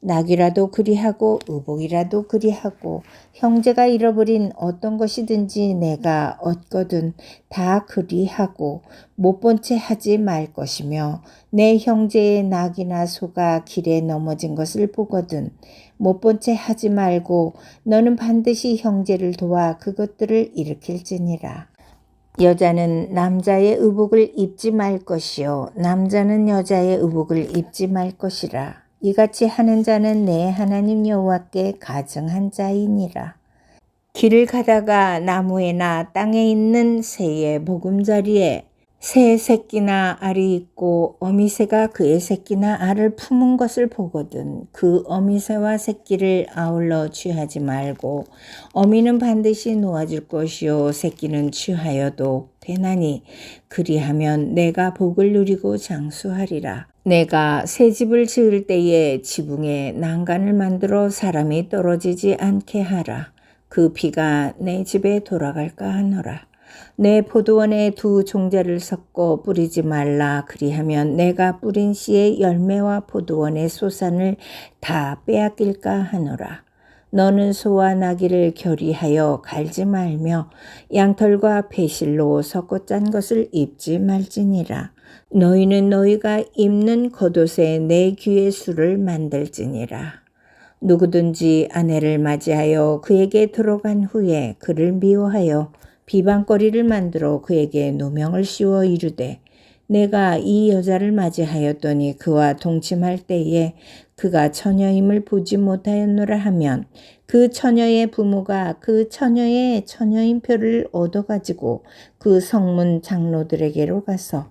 낙이라도 그리하고 의복이라도 그리하고 형제가 잃어버린 어떤 것이든지 내가 얻거든 다 그리하고 못 본 채 하지 말 것이며 내 형제의 낙이나 소가 길에 넘어진 것을 보거든 못 본 채 하지 말고 너는 반드시 형제를 도와 그것들을 일으킬지니라. 여자는 남자의 의복을 입지 말 것이요 남자는 여자의 의복을 입지 말 것이라. 이같이 하는 자는 내 하나님 여호와께 가증한 자이니라. 길을 가다가 나무에나 땅에 있는 새의 보금자리에 새 새끼나 알이 있고 어미새가 그의 새끼나 알을 품은 것을 보거든 그 어미새와 새끼를 아울러 취하지 말고 어미는 반드시 놓아줄 것이요 새끼는 취하여도 되나니 그리하면 내가 복을 누리고 장수하리라 내가 새 집을 지을 때에 지붕에 난간을 만들어 사람이 떨어지지 않게 하라 그 비가 내 집에 돌아갈까 하노라 내 포도원에 두 종자를 섞어 뿌리지 말라 그리하면 내가 뿌린 씨의 열매와 포도원의 소산을 다 빼앗길까 하노라. 너는 소와 나귀를 결의하여 갈지 말며 양털과 배실로 섞어 짠 것을 입지 말지니라. 너희는 너희가 입는 겉옷에 내 귀의 술을 만들지니라. 누구든지 아내를 맞이하여 그에게 들어간 후에 그를 미워하여 비방거리를 만들어 그에게 누명을 씌워 이르되 내가 이 여자를 맞이하였더니 그와 동침할 때에 그가 처녀임을 보지 못하였노라 하면 그 처녀의 부모가 그 처녀의 처녀인 표를 얻어가지고 그 성문 장로들에게로 가서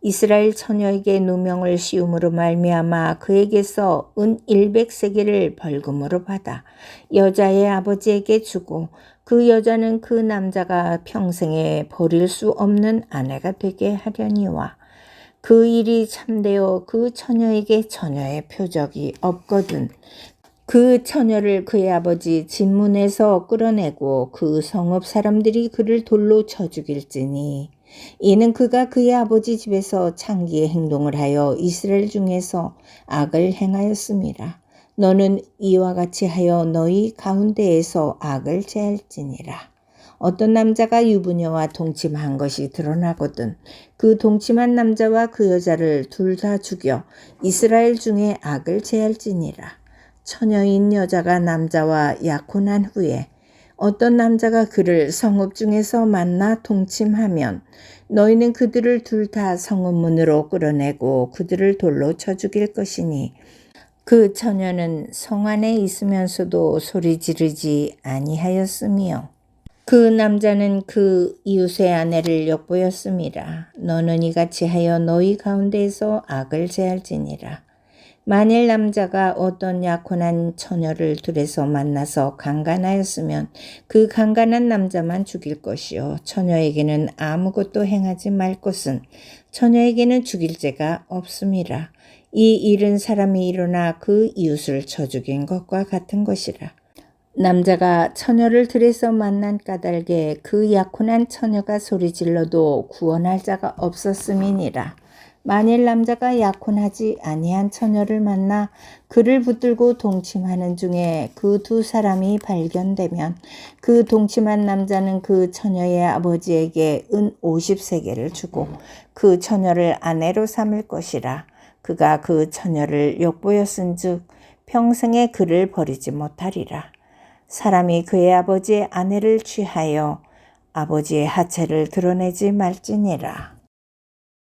이스라엘 처녀에게 누명을 씌움으로 말미암아 그에게서 은 100세계를 벌금으로 받아 여자의 아버지에게 주고 그 여자는 그 남자가 평생에 버릴 수 없는 아내가 되게 하려니와 그 일이 참되어 그 처녀에게 처녀의 표적이 없거든. 그 처녀를 그의 아버지 진문에서 끌어내고 그 성읍 사람들이 그를 돌로 쳐 죽일지니 이는 그가 그의 아버지 집에서 창기의 행동을 하여 이스라엘 중에서 악을 행하였습니다. 너는 이와 같이 하여 너희 가운데에서 악을 제할지니라. 어떤 남자가 유부녀와 동침한 것이 드러나거든 그 동침한 남자와 그 여자를 둘 다 죽여 이스라엘 중에 악을 제할지니라. 처녀인 여자가 남자와 약혼한 후에 어떤 남자가 그를 성읍 중에서 만나 동침하면 너희는 그들을 둘 다 성읍 문으로 끌어내고 그들을 돌로 쳐 죽일 것이니 그 처녀는 성 안에 있으면서도 소리 지르지 아니하였으며 그 남자는 그 이웃의 아내를 엿보였습니다. 너는 이같이 하여 너희 가운데에서 악을 제할지니라. 만일 남자가 어떤 약혼한 처녀를 둘에서 만나서 강간하였으면 그 강간한 남자만 죽일 것이요. 처녀에게는 아무것도 행하지 말 것은 처녀에게는 죽일 죄가 없음이라. 이 일은 사람이 일어나 그 이웃을 쳐 죽인 것과 같은 것이라. 남자가 처녀를 들에서 만난 까닭에 그 약혼한 처녀가 소리질러도 구원할 자가 없었음이니라 만일 남자가 약혼하지 아니한 처녀를 만나 그를 붙들고 동침하는 중에 그 두 사람이 발견되면 그 동침한 남자는 그 처녀의 아버지에게 은 50세계를 주고 그 처녀를 아내로 삼을 것이라 그가 그 처녀를 욕보였은즉 평생에 그를 버리지 못하리라 사람이 그의 아버지의 아내를 취하여 아버지의 하체를 드러내지 말지니라.